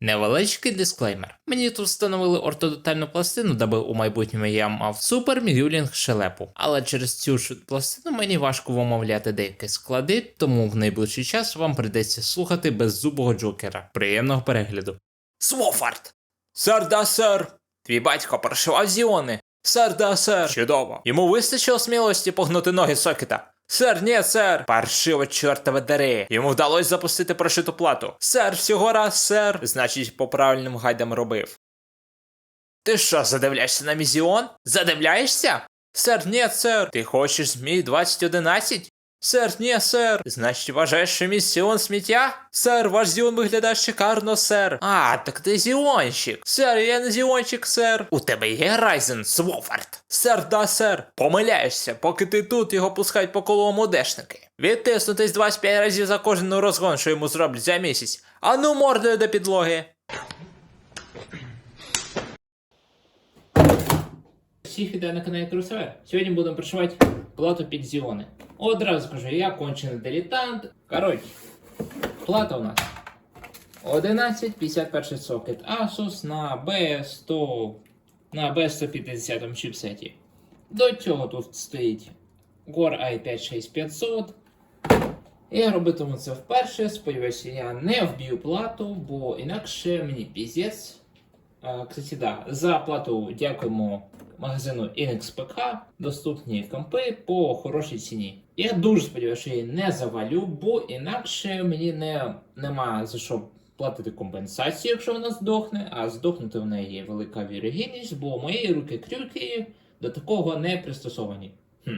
Невеличкий дисклеймер. Мені тут встановили ортодотальну пластину, даби у майбутньому я мав супер мюлінг шелепу. Але через цю ж пластину мені важко вимовляти деякі склади, тому в найближчий час вам прийдеться слухати беззубого джокера. Приємного перегляду. Свофард! Сер да сер! Твій батько прошивав зіони. Сер да сер! Чудово! Йому вистачило смілості погнути ноги сокета. Сер, ні, сер! Паршиво чортове дари! Йому вдалося запустити прошиту плату. Сер, всього раз, сер! Значить, по правильним гайдам робив. Ти що, задивляєшся на мізіон? Задивляєшся? Сер, ні, сер. Ти хочеш змій 2011? Сер, ні, сер. Значить, вважаєш, що мій Зіон сміття? Ваш Зіон виглядає шикарно, сер. А, так ти Зіончик. Сер, я не Зіончик, сер. У тебе є Райзен Свофард. Сер, да, сер. Помиляєшся, поки ти тут його пускають по колу омудешники. Відтиснутись 25 разів за кожен розгон, що йому зроблять за місяць. Ану мордою до підлоги. Всіх вітаю на каналі Крусове. Сьогодні будемо пришивати плату під зіони. Одразу скажу, я кончений дилетант. Коротше, плата у нас 1151 сокет Asus на B100 на B150 чіпсеті. До цього тут стоїть Core i5-6500. Я робитиму це вперше. Сподіваюся, я не вб'ю плату, бо інакше мені піздець. Кстати, да, за плату дякуємо магазину InXPK. Доступні компи по хорошій ціні. Я дуже сподіваюся, що її не завалю, бо інакше мені не, нема за що платити компенсацію, якщо вона здохне, а здохнути в неї є велика вірогідність, бо мої руки крюки до такого не пристосовані. Хм.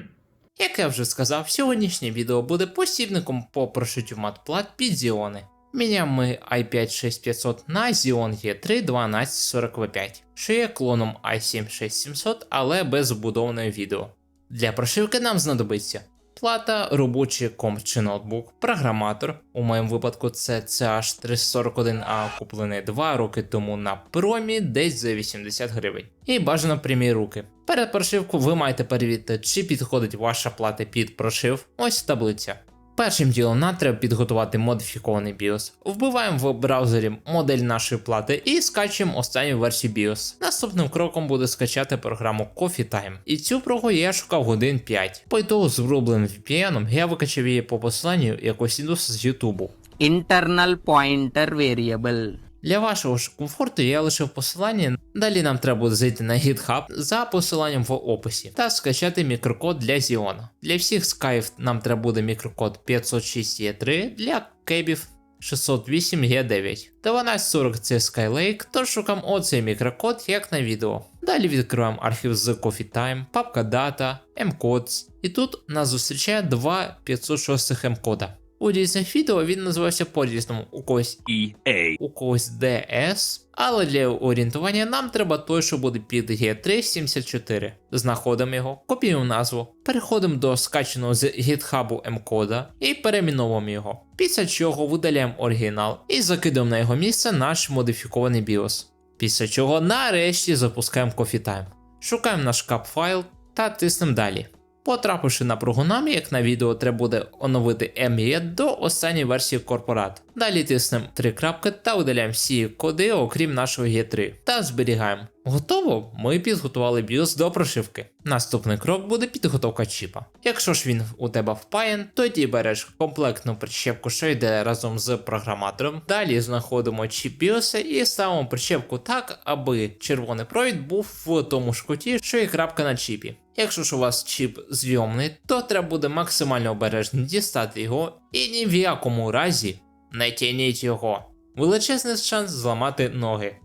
Як я вже сказав, сьогоднішнє відео буде посібником по прошиттю матплат під Зіони. Міняємо ми i5-6500 на Xeon E3 1240v5, що є клоном i7-6700, але без вбудованої відео. Для прошивки нам знадобиться плата, робочий комп чи ноутбук, програматор. У моєму випадку це CH341A, куплений 2 роки тому на промі десь за 80 гривень. І бажано прямі руки. Перед прошивкою ви маєте перевірити, чи підходить ваша плата під прошив. Ось таблиця. Першим ділом нам треба підготувати модифікований BIOS. Вбиваємо в браузері модель нашої плати і скачуємо останню версію BIOS. Наступним кроком буде скачати програму Coffee Time. І цю прогу я шукав годин 5. По ітогу з врубленим VPN я викачав її по посиланню якось індус з YouTube. internal pointer variable Для вашого ж комфорту я лишив посилання. Далі нам треба буде зайти на GitHub за посиланням в описі та скачати мікрокод для Xeon. Для всіх скайф нам треба буде мікрокод 506E3, для кебів 608G9. 1240 це Skylake, тож шукаємо оцей мікрокод, як на відео. Далі відкриваємо архів з Coffee Time, папка Data, mcodes, і тут нас зустрічає два 506 мкода. У різних відео він називався по-різному, у когось EA. у когось DS, але для орієнтування нам треба той, що буде під G374. Знаходимо його, копіюємо назву, переходимо до скачаного з GitHub М-кода і перейменовуємо його. Після чого видаляємо оригінал і закидаємо на його місце наш модифікований BIOS. Після чого нарешті запускаємо Coffee. Шукаємо наш кап файл та тиснемо далі. Потрапивши на прогонамі, як на відео, треба буде оновити ME до останньої версії корпорат. Далі тиснемо три крапки та видаляємо всі коди, окрім нашого G3, та зберігаємо. Готово? Ми підготували BIOS до прошивки. Наступний крок буде підготовка чіпа. Якщо ж він у тебе впаян, тоді береш комплектну прищепку, що йде разом з програматором. Далі знаходимо чіп BIOS і ставимо прищепку так, аби червоний провід був в тому ж куті, що і крапка на чіпі. Якщо ж у вас чіп зйомний, то треба буде максимально обережно дістати його і ні в якому разі не тяніть його. Величезний шанс зламати ноги.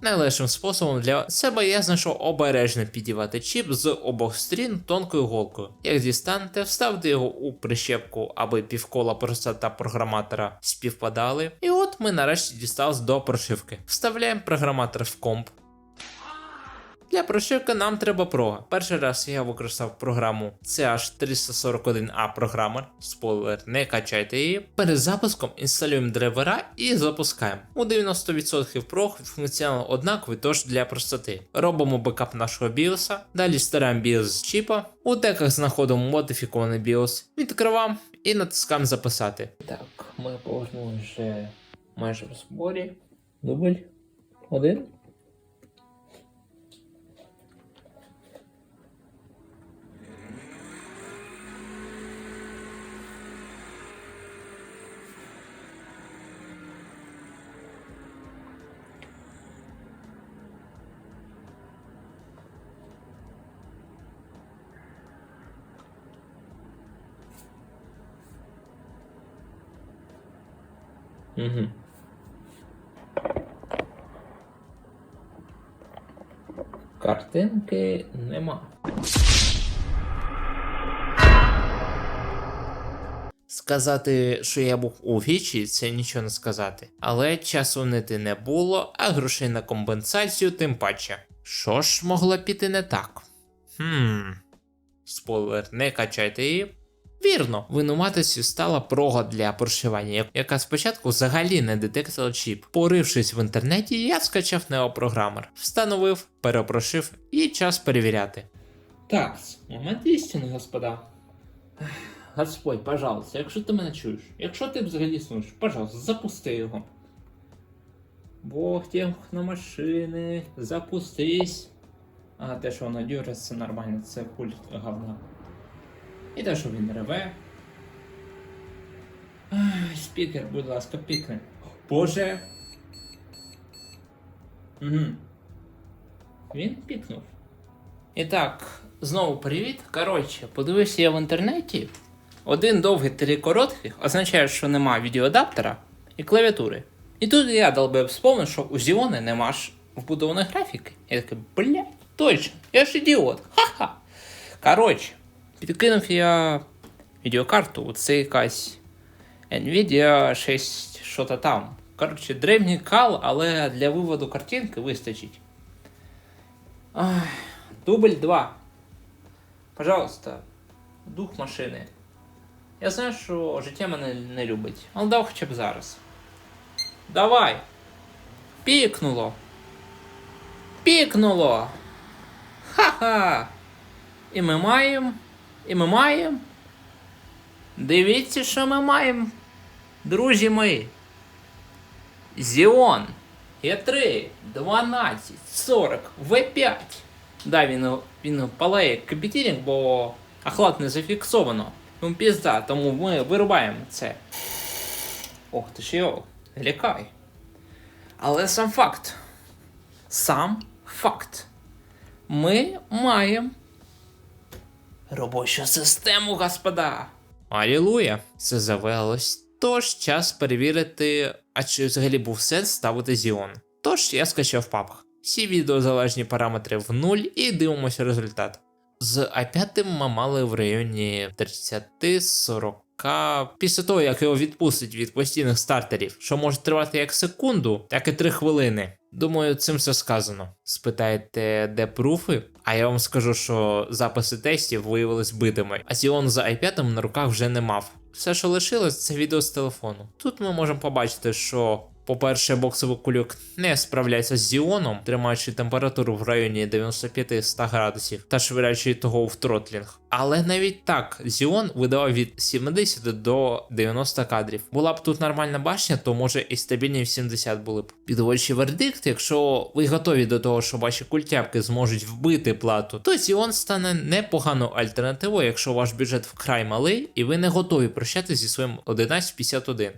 Найлегшим способом для себе я знайшов обережно підівати чіп з обох сторін тонкою голкою. Як дістанете, вставте його у прищепку, аби півкола проста та програматора співпадали. І от ми нарешті дістались до прошивки. Вставляємо програматор в комп. Для прошивки нам треба прога. Перший раз я використав програму CH341A Programmer. Спойлер, не качайте її. Перед запуском інсталюємо драйвера і запускаємо. У 90% прог функціонал однаковий, тож для простоти. Робимо бекап нашого BIOS, далі стараємо BIOS з чіпа. У деках знаходимо модифікований BIOS, відкриваємо і натискаємо записати. Так, ми повернули вже майже в зборі. Дубль один. Угу. Картинки нема. Сказати, що я був у вічі, це нічого не сказати. Але часу нити не було, а грошей на компенсацію тим паче. Що ж могло піти не так? Хм. Спойлер, не качайте її. Вірно, винуватістю стала прога для прошивання, яка спочатку взагалі не детектила чіп. Порившись в інтернеті, я скачав неопрограмер, встановив, перепрошив і час перевіряти. Так, момент істини, господа. Господь, пожалуйста, якщо ти мене чуєш, якщо ти взагалі слушаєш, пожалуйста, запусти його. Бог тем на машини, запустись. А те, що воно дюрить, це нормально, це культ говна. І те, що він реве. Ай, спікер, будь ласка, пікни. Боже. Угу. Він пікнув. І так, знову привіт. Коротше, подивився я в інтернеті. Один довгий, три коротких означає, що нема відеоадаптера і клавіатури. І тут я долбив вспомнив, що у Xeon нема ж вбудованої графіки. Я такий, блядь, точно, я ж ідіот. Ха-ха. Коротше, підкинув я відеокарту, це якась Nvidia 6 що то там. Коротше, древній кал, але для виводу картинки вистачить. Ай, дубль 2. Пожалуйста, дух машини. Я знаю, що життя мене не любить, але дав хоча б зараз. Давай! Пікнуло! Пікнуло! Ха-ха! І ми маємо. І ми маємо. Дивіться, що ми маємо. Друзі мої. Xeon E3 12 40 V5. Да, він, він палає кипятильник, бо охлад не зафіксовано. Ну, пізда, тому ми вирубаємо це. Ох ти ж йо, лякай. Але сам факт. Сам факт. Ми маємо робочу систему, господа. Алілуя, це завелось. Тож час перевірити, а чи взагалі був сенс ставити Xeon. Тож я скачав папх. Всі відеозалежні параметри в нуль і дивимося результат. З i5 ми мали в районі 30-40. Після того, як його відпустить від постійних стартерів, що може тривати як секунду, так і 3 хвилини. Думаю, цим все сказано. Спитаєте, де пруфи? А я вам скажу, що записи тестів виявились битими, а Xeon за i5 на руках вже не мав. Все, що лишилось, це відео з телефону. Тут ми можемо побачити, що. По-перше, боксовий кульок не справляється з Зіоном, тримаючи температуру в районі 95-100 градусів та швиряючи того в тротлінг. Але навіть так, Зіон видавав від 70 до 90 кадрів. Була б тут нормальна башня, то може і стабільні 80 були б. Підводячи вердикт, якщо ви готові до того, що ваші культяпки зможуть вбити плату, то Зіон стане непоганою альтернативою, якщо ваш бюджет вкрай малий і ви не готові прощатися зі своїм 1151.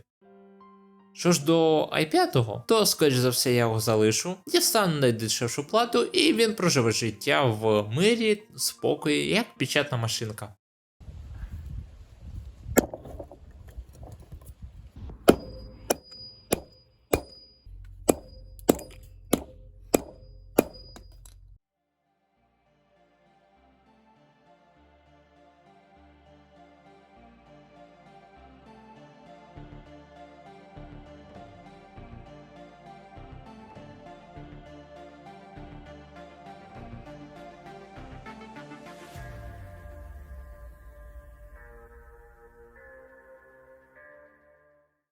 Що ж до i5, то, скоріш за все, я його залишу, дістану найдешевшу плату, і він проживе життя в мирі, спокої, як печатна машинка.